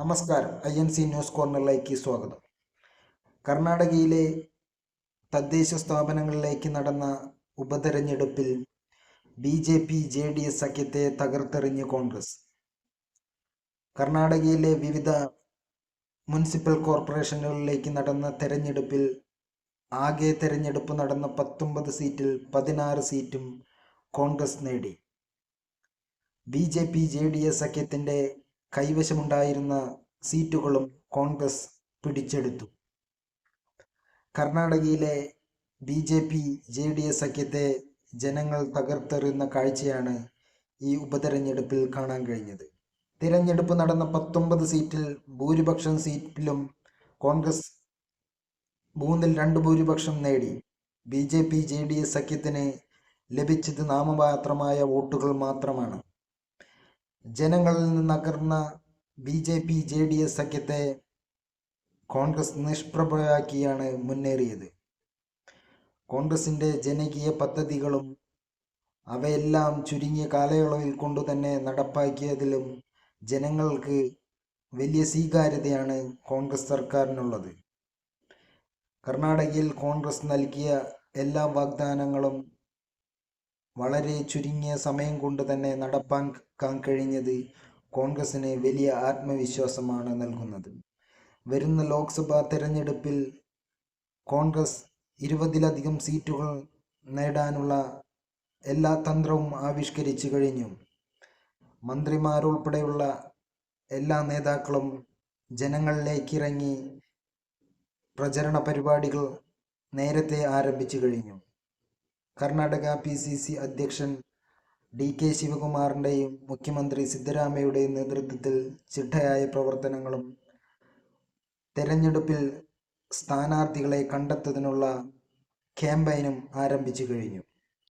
നമസ്കാരം. I N C news കോർണറിലേക്ക് സ്വാഗതം. കർണാടകയിലെ തദ്ദേശ സ്ഥാപനങ്ങളിലേക്ക് നടന്ന ഉപതെരഞ്ഞെടുപ്പിൽ B J P J D S സഖ്യത്തെ തകർത്തെറിഞ്ഞ് കോൺഗ്രസ്. കർണാടകയിലെ വിവിധ മുനിസിപ്പൽ കോർപ്പറേഷനുകളിലേക്ക് നടന്ന തെരഞ്ഞെടുപ്പിൽ ആകെ തെരഞ്ഞെടുപ്പ് നടന്ന പത്തൊമ്പത് സീറ്റിൽ പതിനാറ് സീറ്റും കോൺഗ്രസ് നേടി. B J P J D S സഖ്യത്തിന്റെ കൈവശമുണ്ടായിരുന്ന സീറ്റുകളും കോൺഗ്രസ് പിടിച്ചെടുത്തു. കർണാടകയിലെ B J P J D S സഖ്യത്തെ ജനങ്ങൾ തകർത്തെറിയുന്ന കാഴ്ചയാണ് ഈ ഉപതെരഞ്ഞെടുപ്പിൽ കാണാൻ കഴിഞ്ഞത്. തിരഞ്ഞെടുപ്പ് നടന്ന പത്തൊമ്പത് സീറ്റിൽ ഭൂരിപക്ഷം സീറ്റിലും കോൺഗ്രസ് മൂന്നിൽ രണ്ട് ഭൂരിപക്ഷം നേടി. B J P J D S സഖ്യത്തിന് ലഭിച്ചത് നാമമാത്രമായ വോട്ടുകൾ മാത്രമാണ്. ജനങ്ങളിൽ നിന്നകർന്ന B J P J D S സഖ്യത്തെ കോൺഗ്രസ് നിഷ്പ്രഭയാക്കിയാണ് മുന്നേറിയത്. കോൺഗ്രസിന്റെ ജനകീയ പദ്ധതികളും അവയെല്ലാം ചുരുങ്ങിയ കാലയളവിൽ കൊണ്ടു തന്നെ നടപ്പാക്കിയതിലും ജനങ്ങൾക്ക് വലിയ സ്വീകാര്യതയാണ് കോൺഗ്രസ് സർക്കാരിനുള്ളത്. കർണാടകയിൽ കോൺഗ്രസ് നൽകിയ എല്ലാ വാഗ്ദാനങ്ങളും വളരെ ചുരുങ്ങിയ സമയം കൊണ്ട് തന്നെ നടപ്പാക്കാൻ കഴിഞ്ഞത് കോൺഗ്രസിന് വലിയ ആത്മവിശ്വാസമാണ് നൽകുന്നത്. വരുന്ന ലോക്സഭാ തെരഞ്ഞെടുപ്പിൽ കോൺഗ്രസ് ഇരുപതിലധികം സീറ്റുകൾ നേടാനുള്ള എല്ലാ തന്ത്രവും ആവിഷ്കരിച്ചു കഴിഞ്ഞു. മന്ത്രിമാരുൾപ്പെടെയുള്ള എല്ലാ നേതാക്കളും ജനങ്ങളിലേക്ക് ഇറങ്ങി പ്രചരണ പരിപാടികൾ നേരത്തെ ആരംഭിച്ചു കഴിഞ്ഞു. കർണാടക പി സി സി അധ്യക്ഷൻ ഡി കെ ശിവകുമാറിന്റെയും മുഖ്യമന്ത്രി സിദ്ധരാമയുടെയും നേതൃത്വത്തിൽ ചിട്ടയായ പ്രവർത്തനങ്ങളും തെരഞ്ഞെടുപ്പിൽ സ്ഥാനാർത്ഥികളെ കണ്ടെത്തുന്നതിനുള്ള ക്യാമ്പയിനും ആരംഭിച്ചു കഴിഞ്ഞു.